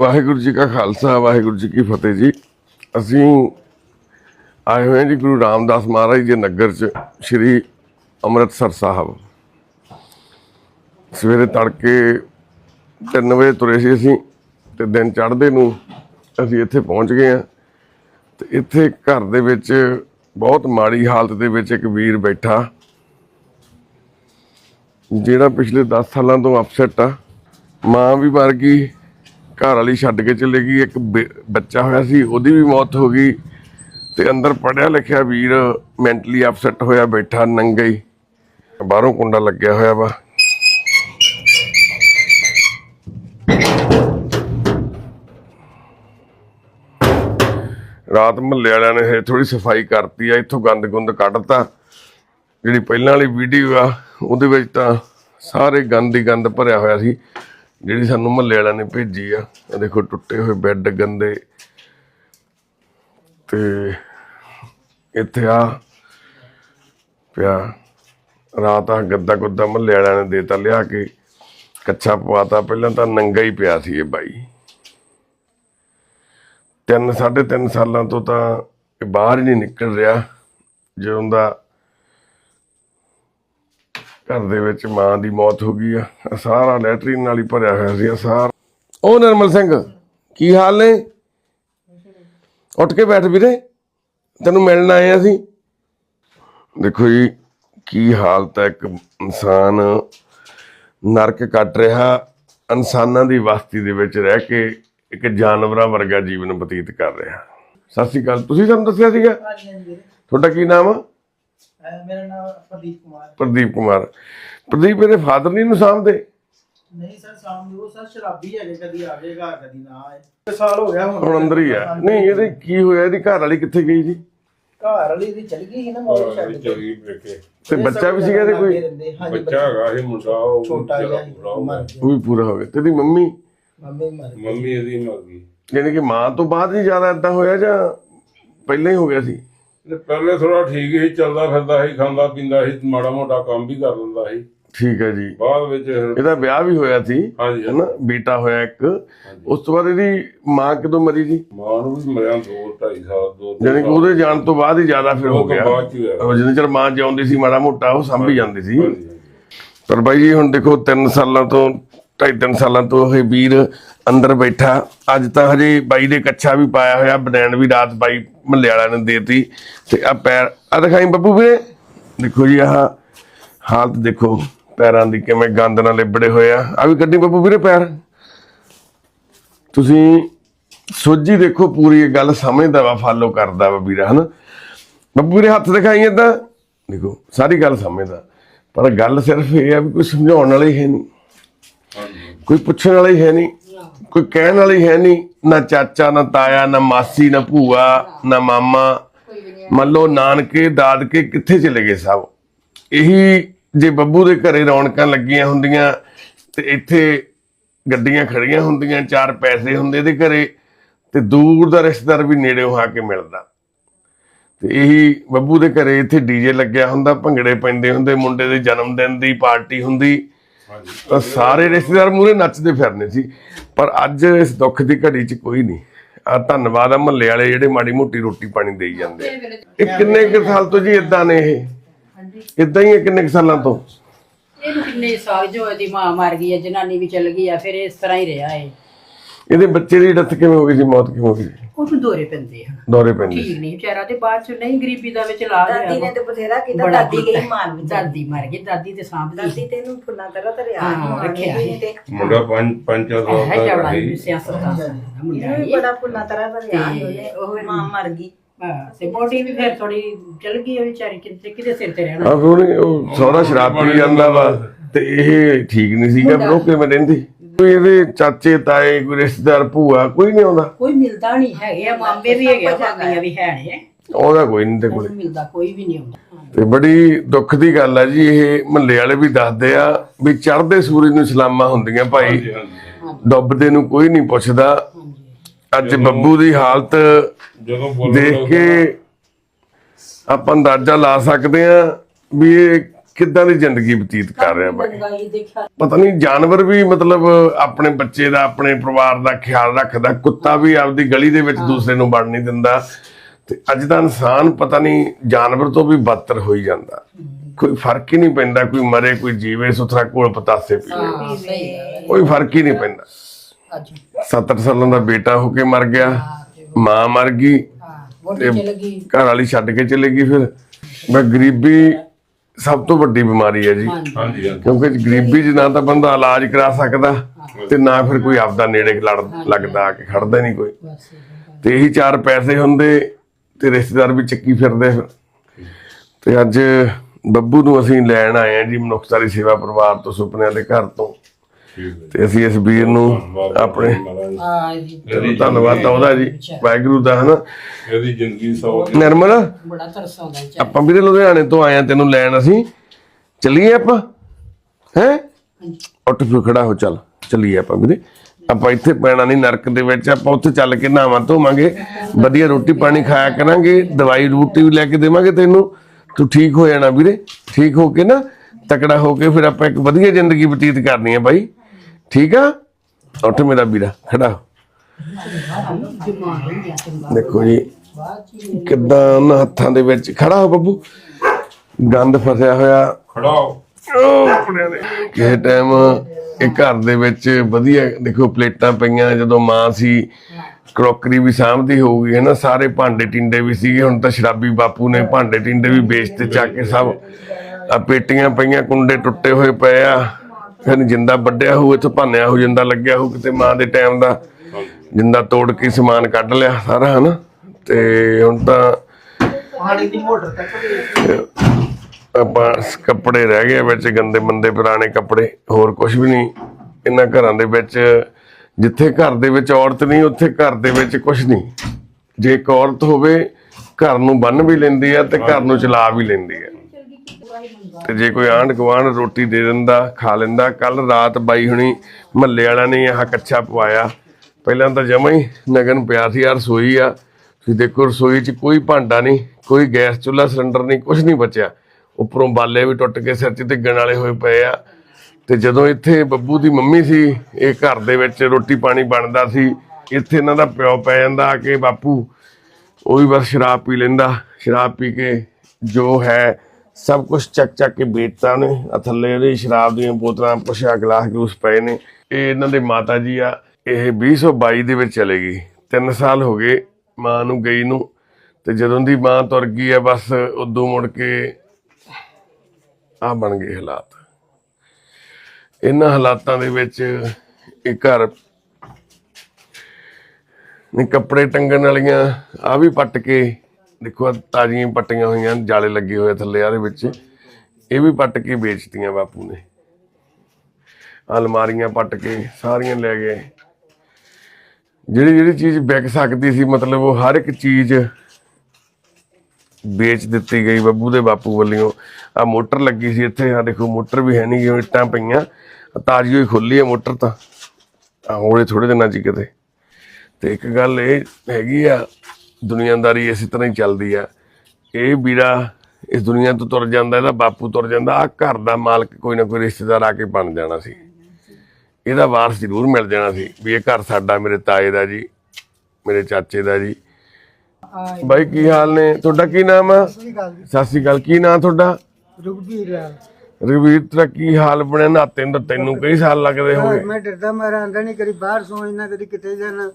ਵਾਹਿਗੁਰੂ ਜੀ ਕਾ ਖਾਲਸਾ, ਵਾਹਿਗੁਰੂ ਜੀ ਕੀ ਫਤਿਹ ਜੀ। ਅਸੀਂ ਆਏ ਹੋਏ ਹਾਂ ਜੀ ਗੁਰੂ ਰਾਮਦਾਸ ਮਹਾਰਾਜ ਦੇ ਨਗਰ ਚ, ਸ੍ਰੀ ਅੰਮ੍ਰਿਤਸਰ ਸਾਹਿਬ। ਸਵੇਰੇ ਤੜਕੇ 3 ਵਜੇ ਤੁਰੇ ਸੀ ਅਸੀਂ ਤੇ ਦਿਨ ਚੜ੍ਹਦੇ ਨੂੰ ਅਸੀਂ ਇੱਥੇ ਪਹੁੰਚ ਗਏ ਹਾਂ। ਤੇ ਇੱਥੇ ਘਰ ਦੇ ਵਿੱਚ ਬਹੁਤ ਮਾੜੀ ਹਾਲਤ ਦੇ ਵਿੱਚ ਇੱਕ ਵੀਰ ਬੈਠਾ, ਜਿਹੜਾ ਪਿਛਲੇ 10 ਸਾਲਾਂ ਤੋਂ ਅਪਸੈਟ ਆ। ਮਾਂ ਵੀ ਮਰ ਗਈ ਘਰ ਵਾਲੀ ਛੱਡ ਕੇ ਚਲੇ ਗਈ, ਇੱਕ ਬੇ- ਬੱਚਾ ਹੋਇਆ ਸੀ, ਉਹਦੀ ਵੀ ਮੌਤ ਹੋ ਗਈ ਤੇ ਅੰਦਰ ਪੜਿਆ ਲਿਖਿਆ ਵੀਰ ਮੈਂਟਲੀ ਅਪਸੈਟ ਹੋਇਆ, ਬੈਠਾ, ਨੰਗਾ ਹੀ। ਬਾਹਰੋਂ ਕੁੰਡਾ ਲੱਗਿਆ ਹੋਇਆ ਵਾ। ਰਾਤ ਮਹੱਲੇ ਵਾਲਿਆਂ ਨੇ ਇਹ ਥੋੜੀ ਸਫ਼ਾਈ ਕਰਤੀ ਆ, ਇੱਥੋਂ ਗੰਦ ਗੁੰਦ ਕੱਢਤਾ। ਜਿਹੜੀ ਪਹਿਲਾਂ ਵਾਲੀ ਵੀਡੀਓ ਆ, ਉਹਦੇ ਵਿੱਚ ਤਾਂ ਸਾਰੇ ਗੰਦ ਹੀ ਗੰਦ ਭਰਿਆ ਹੋਇਆ ਸੀ। ਜਿਹੜੀ ਸਾਨੂੰ ਮਹੱਲੇ ਵਾਲਿਆਂ ਨੇ ਭੇਜੀ ਆ, ਇਹ ਦੇਖੋ ਟੁੱਟੇ ਹੋਏ ਬੈੱਡ ਗੰਦੇ। ਤੇ ਇੱਥੇ ਆ ਪਿਆ, ਰਾਤ ਆ ਗੱਦਾ ਗੁੱਦਾ ਮਹੱਲੇ ਵਾਲਿਆਂ ਨੇ ਦੇਤਾ ਲਿਆ ਕੇ ਕੱਚਾ ਪਵਾਤਾ, ਪਹਿਲਾਂ ਤਾਂ ਨੰਗਾ ਹੀ ਪਿਆ ਸੀ ਇਹ ਬਾਈ। ਤਿੰਨ, ਸਾਢੇ ਤਿੰਨ ਸਾਲਾਂ ਤੋਂ ਤਾਂ ਇਹ ਬਾਹਰ ਹੀ ਨਹੀਂ ਨਿਕਲ ਰਿਹਾ, ਜਦੋਂ ਦਾ ਘਰ ਦੇ ਵਿੱਚ ਮਾਂ ਦੀ ਮੌਤ ਹੋ ਗਈ ਆ। ਸਾਰਾ ਲੈਟਰੀਨ ਨਾਲ ਹੀ ਭਰਿਆ ਹੋਇਆ ਸੀ ਸਾਰਾ। ਉਹ ਨਰਮਲ ਸਿੰਘ ਕੀ ਹਾਲ ਨੇ? ਉੱਠ ਕੇ ਬੈਠ ਵੀਰੇ ਤੈਨੂੰ ਮਿਲਣ ਆਏ ਆ ਅਸੀਂ। ਦੇਖੋ ਜੀ ਕੀ ਹਾਲਤ ਹੈ ਇੱਕ ਇਨਸਾਨ ਨਰਕ ਕੱਟ ਰਿਹਾ ਇਨਸਾਨਾਂ ਦੀ ਬਸਤੀ ਦੇ ਵਿੱਚ ਰਹਿ ਕੇ ਇੱਕ ਜਾਨਵਰਾਂ ਵਰਗਾ ਜੀਵਨ ਬਤੀਤ ਕਰ ਰਿਹਾ। ਸਤਿ ਸ਼੍ਰੀ ਅਕਾਲ ਤੁਸੀਂ ਸਾਨੂੰ ਦੱਸਿਆ ਸੀਗਾ? ਤੁਹਾਡਾ ਕੀ ਨਾਮ? ਆ ਮੇਰਾ ਨਾਮ ਪ੍ਰਦੀਪ ਕੁਮਾਰ ਪ੍ਰਦੀਪ ਕੁਮਾਰ। ਪ੍ਰਦੀਪ ਇਹਦੇ ਫਾਦਰ ਨਹੀਂ ਨੂੰ ਸਾਂਭਦੇ? ਨਹੀਂ ਸਰ ਸ਼ਾਮ ਨੂੰ ਉਹ ਸਰ ਸ਼ਰਾਬੀ ਹੈਗੇ ਕਦੀ ਆਵੇਗਾ ਕਦੀ ਨਾ ਆਏ ਇੱਕ ਸਾਲ ਹੋ ਗਿਆ ਹੁਣ। ਅੰਦਰ ਹੀ ਆ। ਨਹੀਂ ਇਹਦੇ ਕੀ ਹੋਇਆ? ਇਹਦੀ ਘਰ ਵਾਲੀ ਕਿੱਥੇ ਗਈ ਜੀ ਘਰ ਵਾਲੀ ਦੀ ਚਲ ਗਈ ਸੀ ਨਾ ਮੌਤ ਛੱਡ ਕੇ। ਚਲੀ ਬੇਕੇ ਤੇ ਬੱਚਾ ਵੀ ਸੀਗਾ ਇਹਦੇ ਕੋਈ? ਬੱਚਾ ਹੈਗਾ ਇਹ ਮੁੰਡਾ ਉਹ ਛੋਟਾ ਜਿਹਾ ਪੂਰਾ ਹੋ ਮਰ ਗਿਆ। ਗਿਆ। ਉਹ ਵੀ ਪੂਰਾ ਹੋ ਗਿਆ। ਤੇਰੀ ਮੰਮੀ? ਮੰਮੀ ਮਰ ਗਈ। ਮੰਮੀ ਇਹਦੀ ਮਰ ਗਈ। ਯਾਨੀ ਕਿ ਮਾਂ ਤੋਂ ਬਾਅਦ ਹੀ ਜ਼ਿਆਦਾ ਏਦਾਂ ਹੋਇਆ ਜਾਂ ਪਹਿਲਾਂ ਹੀ ਹੋ ਗਿਆ ਸੀ? ਤੇ ਪਹਿਲੇ ਥੋੜਾ ਠੀਕ ਹੀ ਚੱਲਦਾ ਫਿਰਦਾ ਸੀ ਖਾਂਦਾ ਪੀਂਦਾ ਸੀ ਮਾੜਾ ਮੋਟਾ ਕੰਮ ਵੀ ਕਰ ਲੈਂਦਾ ਸੀ। ਠੀਕ ਹੈ ਜੀ। ਬਾਅਦ ਵਿੱਚ ਇਹਦਾ ਵਿਆਹ ਵੀ ਹੋਇਆ ਸੀ ਹਾਂਜੀ। ਹੈਨਾ? ਬੇਟਾ ਹੋਇਆ ਇੱਕ। ਉਸ ਤੋਂ ਬਾਅਦ ਇਹਦੀ ਮਾਂ ਕਦੋਂ ਮਰੀ ਜੀ? ਮਾਂ ਨੂੰ ਵੀ ਮਰਿਆ 2 2.5 ਸਾਲ 2 ਯਾਨੀ ਕਿ ਉਹਦੇ ਜਾਣ ਤੋਂ ਬਾਅਦ ਹੀ ਜ਼ਿਆਦਾ ਫਿਰ ਹੋ ਗਿਆ। ਜਿੰਨੇ ਚਿਰ ਮਾਂ ਜਿਉਂਦੀ ਸੀ ਮਾੜਾ ਮੋਟਾ ਉਹ ਸੰਭੀ ਜਾਂਦੀ ਸੀ। ਪਰ ਬਾਈ ਜੀ ਹੁਣ ਦੇਖੋ 3 ਸਾਲਾਂ ਤੋਂ 2.5 ਸਾਲਾਂ ਤੋਂ ਇਹ ਵੀਰ ਅੰਦਰ ਬੈਠਾ। ਅੱਜ ਤਾਂ ਹਜੇ ਬਾਈ ਦੇ ਕੱਛਾ ਵੀ ਪਾਇਆ ਹੋਇਆ, ਬਨੈਣ ਵੀ ਰਾਤ ਬਾਈ ਮੱਲੇ ਵਾਲਿਆਂ ਨੇ ਦੇਤੀ। ਤੇ ਆ ਪੈਰ ਆ ਦਿਖਾਈ ਬੱਬੂ ਵੀਰੇ? ਦੇਖੋ ਜੀ, ਆਹ ਹਾਲਤ ਦੇਖੋ, ਪੈਰਾਂ ਦੀ ਕਿਵੇਂ ਗੰਦ ਨਾਲ ਲਿਬੜੇ ਹੋਏ ਆ। ਆ ਵੀ ਕੱਢੀ ਬੱਬੂ ਵੀਰੇ ਪੈਰ। ਤੁਸੀਂ ਸੋਝੀ ਦੇਖੋ ਪੂਰੀ ਇਹ ਗੱਲ ਸਮਝਦਾ ਵਾ ਫਾਲੋ ਕਰਦਾ ਵਾ ਵੀਰਾ, ਹਨਾ? ਬੱਬੂ ਵੀਰੇ ਹੱਥ ਦਿਖਾਈ ਏਦਾਂ? ਦੇਖੋ, ਸਾਰੀ ਗੱਲ ਸਮਝਦਾ ਪਰ ਗੱਲ ਸਿਰਫ ਇਹ ਆ ਵੀ ਕੋਈ ਸਮਝਾਉਣ ਵਾਲੇ ਹੀ ਹੈ ਨਹੀਂ। ਕੋਈ ਪੁੱਛਣ ਵਾਲੀ ਹੈ ਨਹੀਂ, ਕੋਈ ਕਹਿਣ ਵਾਲੀ ਹੈ ਨਹੀਂ, ਨਾ ਚਾਚਾ, ਨਾ ਤਾਇਆ, ਨਾ ਮਾਸੀ, ਨਾ ਭੂਆ, ਨਾ ਮਾਮਾ। ਮੰਨ ਲਓ ਨਾਨਕੇ, ਦਾਦਕੇ ਕਿੱਥੇ ਚਲੇ ਗਏ ਸਭ? ਇਹੀ ਜੇ ਬੱਬੂ ਦੇ ਘਰੇ ਰੌਣਕਾਂ ਲੱਗੀਆਂ ਹੁੰਦੀਆਂ ਤੇ ਇੱਥੇ ਗੱਡੀਆਂ ਖੜੀਆਂ ਹੁੰਦੀਆਂ, ਚਾਰ ਪੈਸੇ ਹੁੰਦੇ ਇਹਦੇ ਘਰੇ, ਤੇ ਦੂਰ ਦਾ ਰਿਸ਼ਤੇਦਾਰ ਵੀ ਨੇੜੇੋਂ ਆ ਕੇ ਮਿਲਦਾ। ਤੇ ਇਹੀ ਬੱਬੂ ਦੇ ਘਰੇ ਇੱਥੇ ਡੀਜੇ ਲੱਗਿਆ ਹੁੰਦਾ, ਭੰਗੜੇ ਪੈਂਦੇ ਹੁੰਦੇ, ਮੁੰਡੇ ਦੇ ਜਨਮ ਦਿਨ ਦੀ ਪਾਰਟੀ ਹੁੰਦੀ। ਤਾਂ ਸਾਰੇ ਰਿਸ਼ਤੇਦਾਰ ਮੂਰੇ ਨੱਚਦੇ ਫਿਰਨੇ ਸੀ ਪਰ ਅੱਜ ਇਸ ਦੁੱਖ ਦੀ ਘੜੀ 'ਚ ਕੋਈ ਨਹੀਂ। ਆ ਧੰਨਵਾਦ ਆ ਮਹੱਲੇ ਵਾਲੇ ਜਿਹੜੇ ਮਾੜੀ ਮੋਟੀ ਰੋਟੀ ਪਾਣੀ ਦੇਈ ਜਾਂਦੇ ਆ। ਇਹ ਕਿੰਨੇ ਕੁ ਸਾਲ ਤੋਂ ਜੀ ਇਦਾਂ ਨੇ ਇਹ? ਹਾਂਜੀ। ਇਦਾਂ ਹੀ ਹੈ ਕਿੰਨੇ ਕੁ ਸਾਲਾਂ ਤੋਂ? ਇਹਨੂੰ ਕਿੰਨੇ ਸਾਲ ਜੋ ਇਹਦੀ ਮਾਂ ਮਰ ਗਈ ਹੈ ਜਨਾਨੀ ਵੀ ਚਲ ਗਈ ਆ ਫਿਰ ਇਸ ਤਰ੍ਹਾਂ ਹੀ ਰਿਹਾ ਏ ਇਹਦੇ ਬੱਚੇ ਦੀ ਡੈਥ ਕਿਵੇਂ ਹੋ ਗਈ ਸੀ? ਮੌਤ ਕਿਵੇਂ ਹੋ ਗਈ ਉਹਨੂੰ ਦੋਰੇ ਪੈਂਦੇ ਹਨ ਦੌਰੇ ਪੈਂਦੇ ਸੀ। ਠੀਕ ਨਹੀਂ ਵਿਚਾਰਾ ਤੇ ਬਾਅਦ ਚ ਨਹੀਂ ਗਰੀਬੀ ਦਾ ਵਿੱਚ ਲਾ ਦਾਦੀ ਨੇ ਤੇ ਬਥੇਰਾ ਕੀਤਾ ਬੜਾ ਦਾਦੀ। ਗਈ ਮਾਨ ਵਿੱਚ। ਦਾਦੀ ਮਰ ਗਈ ਦਾਦੀ ਤੇ ਸਾਂਭਦੀ ਦਾਦੀ ਤੈਨੂੰ ਫੁੱਲਾਂ ਤਰ੍ਹਾਂ ਤਰਿਆ ਹਾਂ, ਰੱਖਿਆ ਸੀ। ਤੇ ਮੁੰਡਾ ਪੰਜ ਪੰਜ ਚਾਰ ਸਾਲ ਹੈ ਦਾ ਜਵੜਾ ਸੀ। ਸਿਆਸਤ ਦਾ ਮੁੰਡਾ ਵੀ ਸੀ। ਬੜਾ ਫੁੱਲਾਂ ਤਰ੍ਹਾਂ ਤਰਿਆ ਸੀ ਉਹਨੇ। ਤੇ ਉਹ ਮਾਂ ਮਰ ਗਈ। ਹਾਂ, ਤੇ ਬੋਡੀ ਵੀ ਫਿਰ ਥੋੜੀ ਚਲ ਗਈ ਹੈ ਵਿਚਾਰੀ ਕਿਤੇ ਕਿਤੇ ਸਿਰ ਤੇ ਰਹਿਣਾ। ਆ ਫਿਰ ਉਹਨੇ ਉਹ ਸਹੁਰਾ ਸ਼ਰਾਬ ਪੀ ਜਾਂਦਾ ਵਾ ਤੇ ਇਹ ਠੀਕ ਨਹੀਂ ਸੀਗਾ ਫਿਰ ਉਹ ਕਿਵੇਂ ਰਹਿੰਦੀ? ਕੋਈ ਇਹਦੇ ਚਾਚੇ ਤਾਏ ਕੋਈ ਰਿਸ਼ਤੇਦਾਰ ਭੂਆ ਕੋਈ ਨਹੀਂ ਆਉਂਦਾ? ਕੋਈ ਮਿਲਦਾ ਨਹੀਂ ਹੈਗੇ ਆ ਮਾਮੇ ਵੀ ਹੈਗੇ ਆ ਭਾਬੀਆਂ ਵੀ ਹੈ ਨੇ ਆਉਂਦਾ ਕੋਈ ਨਹੀਂ ਤੇ ਕੋਲੇ ਮਿਲਦਾ ਕੋਈ ਵੀ ਨਹੀਂ ਆਉਂਦਾ। ਤੇ ਬੜੀ ਦੁੱਖ ਦੀ ਗੱਲ ਆ ਜੀ ਇਹ ਮਹੱਲੇ ਵਾਲੇ ਵੀ ਦੱਸਦੇ ਆ ਵੀ ਚੜ੍ਹਦੇ ਸੂਰਜ ਨੂੰ ਸਲਾਮਾਂ ਹੁੰਦੀਆਂ ਭਾਈ। ਡੁੱਬਦੇ ਨੂੰ ਕੋਈ ਨਹੀਂ ਪੁੱਛਦਾ। ਅੱਜ ਬੱਬੂ ਦੀ ਹਾਲਤ ਜਦੋਂ ਬੋਲਣ ਦੇਖ ਲੱਗਾ, ਕੇ ਆਪਾਂ ਅੰਦਾਜ਼ਾ ਲਾ ਸਕਦੇ ਆ ਵੀ ਇਹ ਕਿੱਦਾਂ ਦੀ ਜ਼ਿੰਦਗੀ ਬਤੀਤ ਕਰ ਰਿਹਾ ਬਾਈ? ਪਤਾ ਨਹੀਂ ਜਾਨਵਰ ਵੀ ਮਤਲਬ ਆਪਣੇ ਬੱਚੇ ਦਾ ਆਪਣੇ ਪਰਿਵਾਰ ਦਾ ਖਿਆਲ ਰੱਖਦਾ ਕੁੱਤਾ ਵੀ ਆਪਦੀ ਗਲੀ ਦੇ ਵਿੱਚ ਦੂਸਰੇ ਨੂੰ ਵੜ ਨਹੀਂ ਦਿੰਦਾ। ਤੇ ਅੱਜ ਦਾ ਇਨਸਾਨ ਪਤਾ ਨਹੀਂ ਜਾਨਵਰ ਤੋਂ ਵੀ ਬਦਤਰ ਹੋਈ ਜਾਂਦਾ। ਕੋਈ ਫ਼ਰਕ ਹੀ ਨਹੀਂ ਪੈਂਦਾ ਕੋਈ ਮਰੇ ਕੋਈ ਜੀਵੇ ਸੁਥਰਾ ਕੋਲ ਪਤਾਸੇ ਪੀਵੇ। ਕੋਈ ਫ਼ਰਕ ਹੀ ਨਹੀਂ ਪੈਂਦਾ। ਅੱਜ। 70 ਸਾਲਾਂ ਦਾ ਬੇਟਾ ਹੋ ਕੇ ਮਰ ਗਿਆ ਮਾਂ ਮਰ ਗਈ। ਘਰ ਵਾਲੀ ਛੱਡ ਕੇ ਚਲੇ ਗਈ ਫਿਰ। ਮੈਂ ਗਰੀਬੀ ਸਭ ਤੋਂ ਵੱਡੀ ਬਿਮਾਰੀ ਹੈ ਜੀ। ਹਾਂਜੀ। ਕਿਉਂਕਿ ਗਰੀਬੀ 'ਚ ਨਾ ਤਾਂ ਬੰਦਾ ਇਲਾਜ ਕਰਾ ਸਕਦਾ ਤੇ ਨਾ ਫਿਰ ਕੋਈ ਆਪਦਾ ਨੇੜੇ ਲੜ ਲੱਗਦਾ ਆ ਕੇ ਖੜਦਾ ਨਹੀਂ ਕੋਈ। ਤੇ ਇਹੀ ਚਾਰ ਪੈਸੇ ਹੁੰਦੇ ਤੇ ਰਿਸ਼ਤੇਦਾਰ ਵੀ ਚੱਕੀ ਫਿਰਦੇ ਫਿਰ। ਤੇ ਅੱਜ ਬੱਬੂ ਨੂੰ ਅਸੀਂ ਲੈਣ ਆਏ ਆ ਜੀ ਮਨੁੱਖਤਾਰੀ ਸੇਵਾ ਪਰਿਵਾਰ ਤੋਂ ਸੁਪਨਿਆਂ ਦੇ ਘਰ ਤੋਂ। ਤੇ ਅਸੀਂ ਇਸ ਵੀਰ ਨੂੰ ਆਪਣੇ ਹਾਂ ਜੀ ਧੰਨਵਾਦ ਤਾਂ ਉਹਦਾ ਜੀ। ਵਾਹਿਗੁਰੂ ਦਾ ਹਨਾ? ਇਹਦੀ ਜ਼ਿੰਦਗੀ ਸੌ ਨਿਰਮਲ? ਬੜਾ ਤਰਸ ਆਉਂਦਾ ਆਪਾਂ ਵੀਰੇ ਲੁਧਿਆਣੇ ਤੋਂ ਆਏ ਆ ਤੈਨੂੰ ਲੈਣ ਅਸੀਂ। ਚੱਲੀਏ ਆਪਾਂ? ਹੈ? ਉੱਠ ਫਿਰ ਖੜਾ ਹੋ ਚੱਲ। ਚੱਲੀਏ ਆਪਾਂ ਵੀਰੇ। ਆਪਾਂ ਇੱਥੇ ਪੈਣਾ ਨਹੀਂ ਨਰਕ ਦੇ ਵਿੱਚ ਆਪਾਂ ਉੱਥੇ ਚੱਲ ਕੇ ਨਹਾਵਾਂ ਧੋਵਾਂਗੇ। ਵਧੀਆ ਰੋਟੀ ਪਾਣੀ ਖਾਇਆ ਕਰਾਂਗੇ। ਦਵਾਈ ਰੂਟੀ ਵੀ ਲੈ ਕੇ ਦੇਵਾਂਗੇ ਤੈਨੂੰ। ਤੂੰ ਠੀਕ ਹੋ ਜਾਣਾ ਵੀਰੇ। ਠੀਕ ਹੋ ਕੇ ਨਾ ਤਕੜਾ ਹੋ ਕੇ ਫਿਰ ਆਪਾਂ ਇੱਕ ਵਧੀਆ ਜ਼ਿੰਦਗੀ ਬਤੀਤ ਕਰਨੀ ਹੈ ਬਾਈ। ਠੀਕ ਆ? ਉੱਠ ਮੇਰਾ ਵੀਰਾ ਖੜਾ ਦੇਖੋ ਜੀ ਕਿੱਦਾਂ ਉਹਨਾਂ ਹੱਥਾਂ ਦੇ ਵਿੱਚ ਖੜਾ ਹੋ ਬੱਬੂ। ਗੰਦ ਫਸਿਆ ਹੋਇਆ। ਖੜਾ ਹੋ। ਕਿਸੇ ਟਾਈਮ ਇਹ ਘਰ ਦੇ ਵਿੱਚ ਵਧੀਆ ਦੇਖੋ ਪਲੇਟਾਂ ਪਈਆਂ ਜਦੋਂ ਮਾਂ ਸੀ ਕਰੋਕਰੀ ਵੀ ਸਾਂਭਦੀ ਹੋਊਗੀ ਹੈ ਨਾ ਸਾਰੇ ਭਾਂਡੇ ਟਿੰਡੇ ਵੀ ਸੀਗੇ ਹੁਣ ਤਾਂ ਸ਼ਰਾਬੀ ਬਾਪੂ ਨੇ ਭਾਂਡੇ ਟਿੰਡੇ ਵੀ ਵੇਚਤੇ ਚੱਕ ਕੇ ਸਭ ਆ ਪੇਟੀਆਂ ਪਈਆਂ ਕੁੰਡੇ ਟੁੱਟੇ ਹੋਏ ਪਏ ਆ। ਫਿਰ ਜਿੰਦਾ ਵੱਡਿਆ ਹੋਊ ਇੱਥੇ ਭਾਨਿਆ ਹੋ ਜਿੰਦਾ ਲੱਗਿਆ ਹੋਊ ਕਿਤੇ ਮਾਂ ਦੇ ਟਾਈਮ ਦਾ ਜਿੰਦਾ ਤੋੜ ਕੇ ਸਮਾਨ ਕੱਢ ਲਿਆ ਸਾਰਾ ਹਨਾ? ਤੇ ਹੁਣ ਤਾਂ ਪਾਣੀ ਦੀ ਮੋਟਰ ਤੱਕ ਆਪਾਂ ਕੱਪੜੇ ਰਹਿ ਗਏ ਵਿੱਚ ਗੰਦੇ ਮੰਦੇ ਪੁਰਾਣੇ ਕੱਪੜੇ ਹੋਰ ਕੁਝ ਵੀ ਨਹੀਂ। ਇਹਨਾਂ ਘਰਾਂ ਦੇ ਵਿੱਚ ਜਿੱਥੇ ਘਰ ਦੇ ਵਿੱਚ ਔਰਤ ਨਹੀਂ ਉੱਥੇ ਘਰ ਦੇ ਵਿੱਚ ਕੁਝ ਨਹੀਂ। ਜੇ ਇੱਕ ਔਰਤ ਹੋਵੇ ਘਰ ਨੂੰ ਬੰਨ ਵੀ ਲੈਂਦੀ ਆ ਤੇ ਘਰ ਨੂੰ ਚਲਾ ਵੀ ਲੈਂਦੀ ਆ। ਤੇ ਜੇ ਕੋਈ ਆਂਢ ਗੁਆਂਢ ਰੋਟੀ ਦੇ ਦਿੰਦਾ, ਖਾ ਲੈਂਦਾ ਕੱਲ ਰਾਤ ਬਾਈ ਹੁਣੀ ਮਹੱਲੇ ਵਾਲਿਆਂ ਨੇ ਆਹ ਕੱਚਾ ਪਵਾਇਆ। ਪਹਿਲਾਂ ਤਾਂ ਜਮਾ ਹੀ ਨਗਨ ਪਿਆ ਸੀ ਯਾਰ ਰਸੋਈ ਆ। ਤੁਸੀਂ ਦੇਖੋ ਰਸੋਈ 'ਚ ਕੋਈ ਭਾਂਡਾ ਨਹੀਂ, ਕੋਈ ਗੈਸ ਚੁੱਲ੍ਹਾ, ਸਿਲੰਡਰ ਨਹੀਂ ਕੁਝ ਨਹੀਂ ਬਚਿਆ। ਉੱਪਰੋਂ ਬਾਲੇ ਵੀ ਟੁੱਟ ਕੇ ਸਿਰ 'ਚ ਡਿੱਗਣ ਵਾਲੇ ਹੋਏ ਪਏ ਆ। ਤੇ ਜਦੋਂ ਇੱਥੇ ਬੱਬੂ ਦੀ ਮੰਮੀ ਸੀ, ਇਹ ਘਰ ਦੇ ਵਿੱਚ ਰੋਟੀ ਪਾਣੀ ਬਣਦਾ ਸੀ, ਇੱਥੇ ਇਹਨਾਂ ਦਾ ਪਿਓ ਪੈ ਜਾਂਦਾ ਕਿ ਬਾਪੂ, ਉਹ ਵੀ ਬਸ ਸ਼ਰਾਬ ਪੀ ਲੈਂਦਾ। ਸ਼ਰਾਬ ਪੀ ਕੇ ਜੋ ਹੈ ਸਭ ਕੁਝ ਚੱਕ ਚੱਕ ਕੇ ਵੇਚਤਾ ਨੇ ਆ ਥੱਲੇ ਉਹਦੇ ਸ਼ਰਾਬ ਦੀਆਂ ਬੋਤਲਾਂ, ਪੁੱਛਿਆ ਗਲਾਸ ਗਲੂਸ ਪਏ ਨੇ। ਇਹ ਇਹਨਾਂ ਦੇ ਮਾਤਾ ਜੀ ਆ। ਇਹ 2022 ਦੇ ਵਿੱਚ ਚਲੇ ਗਈ 3 ਸਾਲ ਹੋ ਗਏ ਮਾਂ ਨੂੰ ਗਈ ਨੂੰ। ਤੇ ਜਦੋਂ ਦੀ ਮਾਂ ਤੁਰ ਗਈ ਆ, ਬਸ ਉਦੋਂ ਮੁੜ ਕੇ ਆ ਬਣ ਗਏ ਹਾਲਾਤ। ਇਹਨਾਂ ਹਾਲਾਤਾਂ ਦੇ ਵਿੱਚ ਇਹ ਘਰ ਨੇ ਕੱਪੜੇ ਟੰਗਣ ਵਾਲੀਆਂ ਆ ਵੀ ਪੱਟ ਕੇ ਦੇਖੋ ਤਾਜ਼ੀਆਂ ਪੱਟੀਆਂ ਹੋਈਆਂ, ਜਾਲੇ ਲੱਗੇ ਹੋਏ ਥੱਲੇ ਆ ਵਿੱਚ। ਇਹ ਵੀ ਪੱਟ ਕੇ ਵੇਚਤੀਆਂ ਬਾਪੂ ਨੇ। ਅਲਮਾਰੀਆਂ ਪੱਟ ਕੇ ਸਾਰੀਆਂ ਲੈ ਗਏ। ਜਿਹੜੀ ਜਿਹੜੀ ਚੀਜ਼ ਵਿਕ ਸਕਦੀ ਸੀ, ਮਤਲਬ ਉਹ ਹਰ ਇੱਕ ਚੀਜ਼ ਵੇਚ ਦਿੱਤੀ ਗਈ ਬੱਬੂ ਦੇ ਬਾਪੂ ਵੱਲੋਂ। ਆ ਮੋਟਰ ਲੱਗੀ ਸੀ ਇੱਥੇ ਆ ਦੇਖੋ ਮੋਟਰ ਵੀ ਹੈ ਨਹੀਂ ਗੀ ਇੱਟਾਂ ਪਈਆਂ। ਤਾਜ਼ੀ ਹੋਈ ਖੁੱਲੀ ਹੈ ਮੋਟਰ ਤਾਂ। ਆ ਹੋਲੇ ਥੋੜੇ ਦਿਨਾਂ ਚ ਕਿਤੇ। ਤੇ ਇੱਕ ਗੱਲ ਇਹ ਹੈਗੀ ਆ ਦੁਨੀਆਦਾਰੀ ਇਸੇ ਤਰ੍ਹਾਂ ਹੀ ਚੱਲਦੀ ਆ। ਇਹ ਵੀਰਾ ਇਸ ਦੁਨੀਆ ਤੋਂ ਤੁਰ ਜਾਂਦਾ ਇਹਦਾ ਬਾਪੂ ਤੁਰ ਜਾਂਦਾ ਆ ਘਰ ਦਾ ਮਾਲਕ ਕੋਈ ਨਾ ਕੋਈ ਰਿਸ਼ਤੇਦਾਰ ਆ ਕੇ ਬਣ ਜਾਣਾ ਸੀ। ਇਹਦਾ ਵਾਰਸ ਜ਼ਰੂਰ ਮਿਲ ਜਾਣਾ ਸੀ ਵੀ ਇਹ ਘਰ ਸਾਡਾ ਮੇਰੇ ਤਾਏ ਦਾ ਜੀ ਮੇਰੇ ਚਾਚੇ ਦਾ ਜੀ। ਬਾਈ ਕੀ ਹਾਲ ਨੇ? ਤੁਹਾਡਾ ਕੀ ਨਾਮ ਆ? ਸਤਿ ਸ਼੍ਰੀ ਅਕਾਲ ਕੀ ਨਾਮ ਤੁਹਾਡਾ? ਰੁਗਵੀਰ ਰਵੀਰ ਤੇਰਾ ਕੀ ਹਾਲ ਬਣਿਆ? ਨਾਤੇ ਨੂੰ ਤੈਨੂੰ ਕਈ ਸਾਲ ਲੱਗਦੇ ਹੋਗੇ। ਮੈਂ ਡਰਦਾ ਮੈਂ ਨਹੀਂ ਕਦੀ ਬਾਹਰ ਸੋਚਣਾ ਕਦੀ ਕਿਤੇ ਜਾਣਾ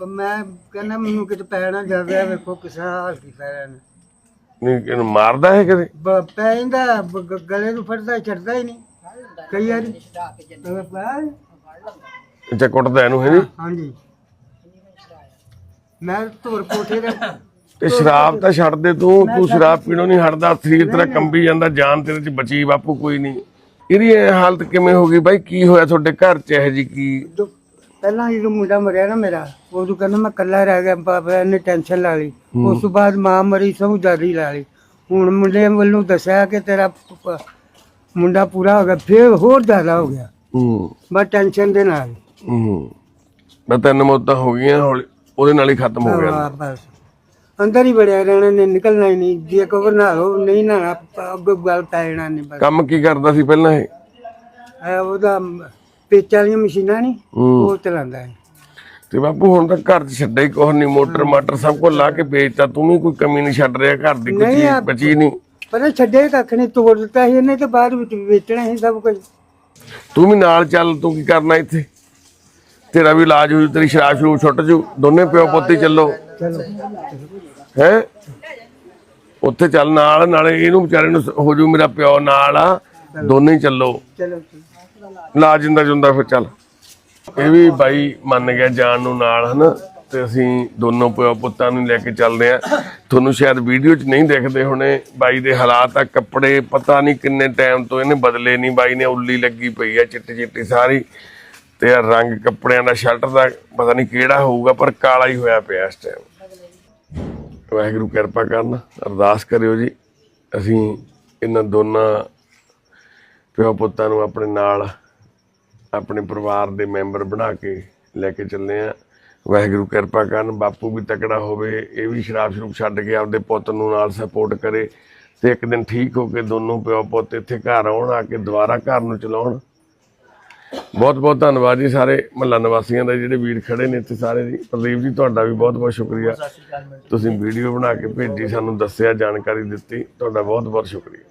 ਪਰ ਮੈਂ ਕਹਿੰਦਾ ਮੈਨੂੰ ਕਿਤੇ ਪੈਣਾ ਜਾਵੇ ਆਹ ਵੇਖੋ ਕਿਸ ਹਾਲ ਕੀ ਪੈਣਾ ਨੇ। ਨਹੀਂ ਇਹਨੂੰ ਮਾਰਦਾ ਹੈ ਕਦੇ ਪੈ ਗ- ਗਲੇ ਨੂੰ ਫੜਦਾ ਛੱਡਦਾ ਹੀ ਨਹੀਂ। ਕਈ ਵਾਰੀ ਅਹ ਅੱਛਾ ਕੁੱਟਦਾ ਇਹਨੂੰ ਹੈ ਨਹੀਂ ਹਾਂਜੀ। ਮੈਂ ਧੁਰ ਕੋਠੇ ਦੇ ਤੇ ਸ਼ਰਾਬ ਤਾਂ ਛੱਡ ਦੇ ਤੂੰ ਤੂੰ ਸ਼ਰਾਬ ਪੀਣੋਂ ਨਹੀਂ ਹਟਦਾ ਸਰੀਰ ਤੇਰਾ ਕੰਬੀ ਜਾਂਦਾ ਜਾਨ ਤੇਰੇ ਚ ਬਚੀ ਬਾਪੂ ਕੋਈ ਨਹੀਂ। ਇਹਦੀ ਇਹ ਹਾਲਤ ਕਿਵੇਂ ਹੋ ਗਈ? ਬਾਈ ਕੀ ਹੋਇਆ ਤੁਹਾਡੇ ਘਰ ਚ? ਇਹ ਜੀ ਕੀ ਪਹਿਲਾਂ ਜਦੋਂ ਮੁੰਡਾ ਮਰਿਆ ਨਾ ਮੇਰਾ ਉਦੋਂ ਕਹਿੰਦਾ ਮੈਂ ਇਕੱਲਾ ਰਹਿ ਗਿਆ ਬਾਬਾ ਨੇ ਟੈਨਸ਼ਨ ਲਾ ਲਈ। ਉਸ ਤੋਂ ਬਾਅਦ ਮਾਂ ਮਰੀ ਸਭ ਜਾਰੀ ਲਾ ਲਈ। ਹੁਣ ਮੁੰਡੇ ਵੱਲੋਂ ਦੱਸਿਆ ਕਿ ਤੇਰਾ ਪ- ਮੁੰਡਾ ਪੂਰਾ ਹੋ ਗਿਆ ਫੇਰ ਹੋਰ ਜ਼ਿਆਦਾ ਹੋ ਗਿਆ। ਹੂੰ। ਬਸ ਟੈਨਸ਼ਨ ਦੇ ਨਾਲ। ਹੂੰ। ਮੈਂ ਤਿੰਨ ਮੌਤਾਂ ਹੋ ਗਈਆਂ ਹੌਲੀ ਉਹਦੇ ਨਾਲ ਹੀ ਖਤਮ ਹੋ ਗਿਆ। ਹਾਂ, ਬਸ। ਅੰਦਰ ਹੀ ਵੜਿਆ ਰਹਿਣਾ ਨੇ ਨਿਕਲਣਾ ਹੀ ਨਹੀਂ। ਜੇ ਕੋ ਨਾ ਲਓ ਨਹੀਂ ਨਾ ਅੱਗੇ ਗੱਲ ਪੈ ਜਾਣਾ ਨਹੀਂ ਬਸ। ਕੰਮ ਕੀ ਕਰਦਾ ਸੀ ਪਹਿਲਾਂ ਇਹ? ਇਹ ਉਹਦਾ ਪੇਚ ਵਾਲੀਆਂ ਮਸ਼ੀਨਾਂ ਨਹੀਂ। ਉਹ ਚਲਾਉਂਦਾ ਹੈ। ਤੇ ਬਾਪੂ ਹੁਣ ਤਾਂ ਘਰ 'ਚ ਛੱਡਿਆ ਹੀ ਕੁਛ ਨਹੀਂ ਮੋਟਰ ਮਾਟਰ ਸਭ ਕੁਝ ਲਾ ਕੇ ਵੇਚਤਾ ਤੂੰ ਵੀ ਕੋਈ ਕਮੀ ਨਹੀਂ ਛੱਡ ਰਿਹਾ ਘਰ ਦੀ ਕੋਈ ਨਹੀਂ ਚੀਜ਼ ਆ- ਬਚੀ ਨਹੀਂ ਪਰ ਛੱਡੇ ਕੱਖ ਨਹੀਂ ਤੋੜ ਦਿੱਤਾ ਸੀ ਇਹਨੇ ਤੇ ਬਾਅਦ ਵਿੱਚ ਵੇਚਣਾ ਸੀ ਸਭ ਕੁਝ ਤੂੰ ਵੀ ਨਾਲ ਚੱਲ ਤੂੰ ਕੀ ਕਰਨਾ ਇੱਥੇ? ਤੇਰਾ ਵੀ ਇਲਾਜ ਹੋ ਜੂ ਤੇਰੀ ਸ਼ਰਾਬ ਸ਼ਰੂਬ ਛੁੱਟ ਜੂ ਦੋਨੇ ਪਿਓ ਪੁੱਤ ਹੀ ਚੱਲੋ। ਚਲੋ। ਹੈ? ਉੱਥੇ ਚੱਲ ਨਾਲ ਨਾਲੇ ਇਹਨੂੰ ਵਿਚਾਰੇ ਨੂੰ ਹੋ ਜੂ ਮੇਰਾ ਪਿਓ ਨਾਲ ਆ ਦੋਨੇ ਹੀ ਚੱਲੋ। ਚਲੋ। ਨਾ ਜਿੰਦਾ ਜੁੰਦਾ ਫਿਰ ਚੱਲ। ਇਹ ਵੀ ਬਾਈ ਮੰਨ ਗਿਆ ਜਾਣ ਨੂੰ ਨਾਲ, ਹਨਾ? ਤੇ ਅਸੀਂ ਦੋਨੋਂ ਪਿਓ ਪੁੱਤਾਂ ਨੂੰ ਲੈ ਕੇ ਚੱਲਦੇ ਆ ਤੁਹਾਨੂੰ ਸ਼ਾਇਦ ਵੀਡੀਓ 'ਚ ਨਹੀਂ ਦੇਖਦੇ ਹੋਣੇ, ਬਾਈ ਦੇ ਹਾਲਾਤ ਆ, ਕੱਪੜੇ ਪਤਾ ਨਹੀਂ ਕਿੰਨੇ ਟਾਈਮ ਤੋਂ ਇਹਨੇ ਬਦਲੇ ਨਹੀਂ। ਬਾਈ ਨੇ ਉੱਲੀ ਲੱਗੀ ਪਈ ਆ, ਚਿੱਟੀ ਚਿੱਟੀ ਸਾਰੀ। ਤੇ ਆ ਰੰਗ ਕੱਪੜਿਆਂ ਦਾ, ਸ਼ਰਟ ਦਾ ਪਤਾ ਨਹੀਂ ਕਿਹੜਾ ਹੋਊਗਾ, ਪਰ ਕਾਲਾ ਹੀ ਹੋਇਆ ਪਿਆ ਇਸ ਟਾਈਮ ਵਾਹਿਗੁਰੂ ਕਿਰਪਾ ਕਰਨ, ਅਰਦਾਸ ਕਰਿਓ ਜੀ। ਅਸੀਂ ਇਹਨਾਂ ਦੋਨਾਂ ਪਿਓ ਪੁੱਤਾਂ ਨੂੰ ਆਪਣੇ ਨਾਲ ਆਪਣੇ ਪਰਿਵਾਰ ਦੇ ਮੈਂਬਰ ਬਣਾ ਕੇ ਲੈ ਕੇ ਚੱਲੇ ਆ। ਵਾਹਿਗੁਰੂ ਕਿਰਪਾ ਕਰਨ ਬਾਪੂ ਵੀ ਤਕੜਾ ਹੋਵੇ ਇਹ ਵੀ ਸ਼ਰਾਬ ਸ਼ਰੂਬ ਛੱਡ ਕੇ ਆਪਦੇ ਪੁੱਤ ਨੂੰ ਨਾਲ ਸਪੋਰਟ ਕਰੇ ਤੇ ਇੱਕ ਦਿਨ ਠੀਕ ਹੋ ਕੇ ਦੋਨੋਂ ਪਿਓ ਪੁੱਤ ਇੱਥੇ ਘਰ ਆਉਣ ਆ ਕੇ ਦੁਬਾਰਾ ਘਰ ਨੂੰ ਚਲਾਉਣ। ਬਹੁਤ ਬਹੁਤ ਧੰਨਵਾਦ ਜੀ ਸਾਰੇ ਮਹੱਲਾ ਨਿਵਾਸੀਆਂ ਦਾ ਜਿਹੜੇ ਵੀਰ ਖੜੇ ਨੇ ਇੱਥੇ ਸਾਰੇ ਜੀ। ਪ੍ਰਦੀਪ ਜੀ ਤੁਹਾਡਾ ਵੀ ਬਹੁਤ ਬਹੁਤ ਸ਼ੁਕਰੀਆ। ਤੁਸੀਂ ਵੀਡੀਓ ਬਣਾ ਕੇ ਭੇਜੀ ਸਾਨੂੰ ਦੱਸਿਆ ਜਾਣਕਾਰੀ ਦਿੱਤੀ ਤੁਹਾਡਾ ਬਹੁਤ ਬਹੁਤ ਸ਼ੁਕਰੀਆ।